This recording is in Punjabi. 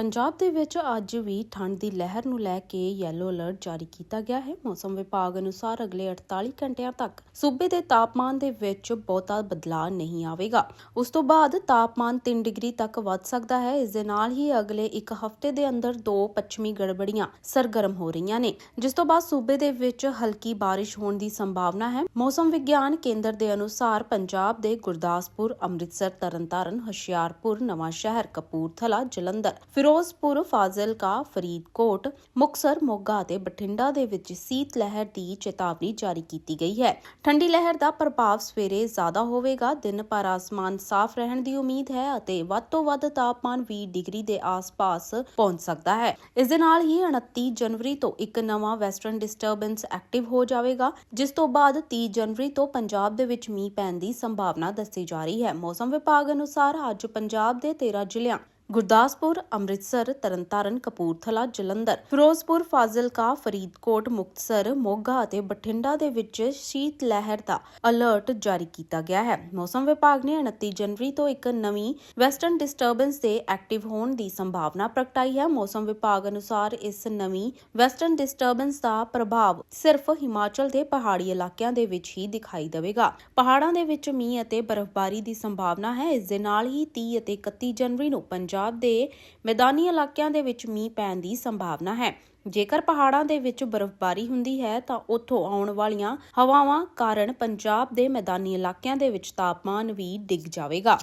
ਪੰਜਾਬ ਦੇ ਵਿੱਚ ਅੱਜ ਵੀ ਠੰਡ ਦੀ ਲਹਿਰ ਨੂੰ ਲੈ ਕੇ ਯੈਲੋ ਅਲਰਟ ਜਾਰੀ ਕੀਤਾ ਗਿਆ ਹੈ। ਮੌਸਮ ਵਿਭਾਗ ਅਨੁਸਾਰ ਅਗਲੇ 48 ਘੰਟਿਆਂ ਤੱਕ ਸੂਬੇ ਦੇ ਤਾਪਮਾਨ ਦੇ ਵਿੱਚ ਬਹੁਤਾ ਬਦਲਾਅ ਨਹੀਂ ਆਵੇਗਾ। ਉਸ ਤੋਂ ਬਾਅਦ ਤਾਪਮਾਨ 3 ਡਿਗਰੀ ਤੱਕ ਵੱਧ ਸਕਦਾ ਹੈ। ਇਸ ਦੇ ਨਾਲ ਹੀ ਅਗਲੇ ਇੱਕ ਹਫ਼ਤੇ ਦੇ ਅੰਦਰ ਦੋ ਪੱਛਮੀ ਗੜਬੜੀਆਂ ਸਰਗਰਮ ਹੋ ਰਹੀਆਂ ਨੇ। ਜਿਸ ਤੋਂ ਬਾਅਦ ਸੂਬੇ ਦੇ ਵਿੱਚ ਹਲਕੀ ਬਾਰਿਸ਼ ਹੋਣ ਦੀ ਸੰਭਾਵਨਾ ਹੈ। ਮੌਸਮ ਵਿਗਿਆਨ ਕੇਂਦਰ ਦੇ ਅਨੁਸਾਰ ਪੰਜਾਬ ਦੇ ਗੁਰਦਾਸਪੁਰ, ਅੰਮ੍ਰਿਤਸਰ, ਤਰਨਤਾਰਨ, ਹੁਸ਼ਿਆਰਪੁਰ ਨਵਾਂ ਸ਼ਹਿਰ ਕਪੂਰਥਲਾ, ਜਲੰਧਰ ਫਿਰ ਫਿਰੋਜ਼ਪੁਰ ਫਾਜ਼ਿਲਕਾ, ਫਰੀਦਕੋਟ, ਮੁਕਸਰ, ਮੋਗਾ ਅਤੇ ਬਠਿੰਡਾ ਦੇ ਵਿੱਚ ਸੀਤ ਲਹਿਰ ਦੀ ਚੇਤਾਵਨੀ ਜਾਰੀ ਕੀਤੀ ਗਈ ਹੈ। ਠੰਡੀ ਲਹਿਰ ਦਾ ਪ੍ਰਭਾਵ ਸਵੇਰੇ ਜ਼ਿਆਦਾ ਹੋਵੇਗਾ। ਦਿਨ ਭਰ ਆਸਮਾਨ ਸਾਫ਼ ਰਹਿਣ ਦੀ ਉਮੀਦ ਹੈ ਅਤੇ ਵੱਧ ਤੋਂ ਵੱਧ ਤਾਪਮਾਨ 20 ਡਿਗਰੀ ਦੇ ਆਸ-ਪਾਸ ਪਹੁੰਚ ਸਕਦਾ ਹੈ। ਇਸ ਦੇ ਨਾਲ ਹੀ 29 ਜਨਵਰੀ ਤੋਂ ਇੱਕ ਨਵਾਂ ਵੈਸਟਰਨ ਡਿਸਟਰਬੈਂਸ ਐਕਟਿਵ ਹੋ ਜਾਵੇਗਾ, ਜਿਸ ਤੋਂ ਬਾਅਦ 30 ਜਨਵਰੀ ਤੋਂ ਪੰਜਾਬ ਦੇ ਵਿੱਚ ਮੀਂਹ ਪੈਣ ਦੀ ਸੰਭਾਵਨਾ ਦੱਸੀ ਜਾ ਰਹੀ ਹੈ। ਮੌਸਮ ਵਿਭਾਗ ਅਨੁਸਾਰ ਅੱਜ ਪੰਜਾਬ ਦੇ 13 ਜ਼ਿਲ੍ਹਿਆਂ ਗੁਰਦਾਸਪੁਰ, ਅੰਮ੍ਰਿਤਸਰ, ਤਰਨਤਾਰਨ, ਕਪੂਰਥਲਾ, ਜਲੰਧਰ, ਫਿਰੋਜ਼ਪੁਰ, ਫਾਜ਼ਿਲਕਾ, ਫਰੀਦਕੋਟ, ਮੁਕਤਸਰ, ਮੋਗਾ ਅਤੇ ਬਠਿੰਡਾ ਦੇ ਵਿੱਚ ਸ਼ੀਤ ਲਹਿਰ ਦਾ ਅਲਰਟ ਜਾਰੀ ਕੀਤਾ ਗਿਆ ਹੈ। ਮੌਸਮ ਵਿਭਾਗ ਨੇ 29 ਜਨਵਰੀ ਤੋਂ ਇੱਕ ਨਵੀਂ ਵੈਸਟਰਨ ਡਿਸਟਰਬੈਂਸ ਦੇ ਐਕਟਿਵ ਹੋਣ ਦੀ ਸੰਭਾਵਨਾ ਪ੍ਰਗਟਾਈ ਹੈ। ਮੌਸਮ ਵਿਭਾਗ ਅਨੁਸਾਰ ਇਸ ਨਵੀਂ ਵੈਸਟਰਨ ਡਿਸਟਰਬੈਂਸ ਦਾ ਪ੍ਰਭਾਵ ਸਿਰਫ ਹਿਮਾਚਲ ਦੇ ਪਹਾੜੀ ਇਲਾਕਿਆਂ ਦੇ ਵਿੱਚ ਹੀ ਦਿਖਾਈ ਦੇਵੇਗਾ। ਪਹਾੜਾਂ ਦੇ ਵਿੱਚ ਮੀਂਹ ਅਤੇ ਬਰਫ਼ਬਾਰੀ ਦੀ ਸੰਭਾਵਨਾ ਹੈ। ਇਸ ਦੇ ਨਾਲ ਹੀ 30 ਅਤੇ 31 ਜਨਵਰੀ ਨੂੰ ਪੰਜਾਬ ਪੰਜਾਬ ਦੇ ਮੈਦਾਨੀ ਇਲਾਕਿਆਂ ਦੇ ਵਿੱਚ ਮੀਂਹ ਪੈਣ ਦੀ ਸੰਭਾਵਨਾ ਹੈ। ਜੇਕਰ ਪਹਾੜਾਂ ਦੇ ਵਿੱਚ ਬਰਫ਼ਬਾਰੀ ਹੁੰਦੀ ਹੈ, ਤਾਂ ਉੱਥੋਂ ਆਉਣ ਵਾਲੀਆਂ ਹਵਾਵਾਂ ਕਾਰਨ ਪੰਜਾਬ ਦੇ ਮੈਦਾਨੀ ਇਲਾਕਿਆਂ ਦੇ ਵਿੱਚ ਤਾਪਮਾਨ ਵੀ ਡਿੱਗ ਜਾਵੇਗਾ।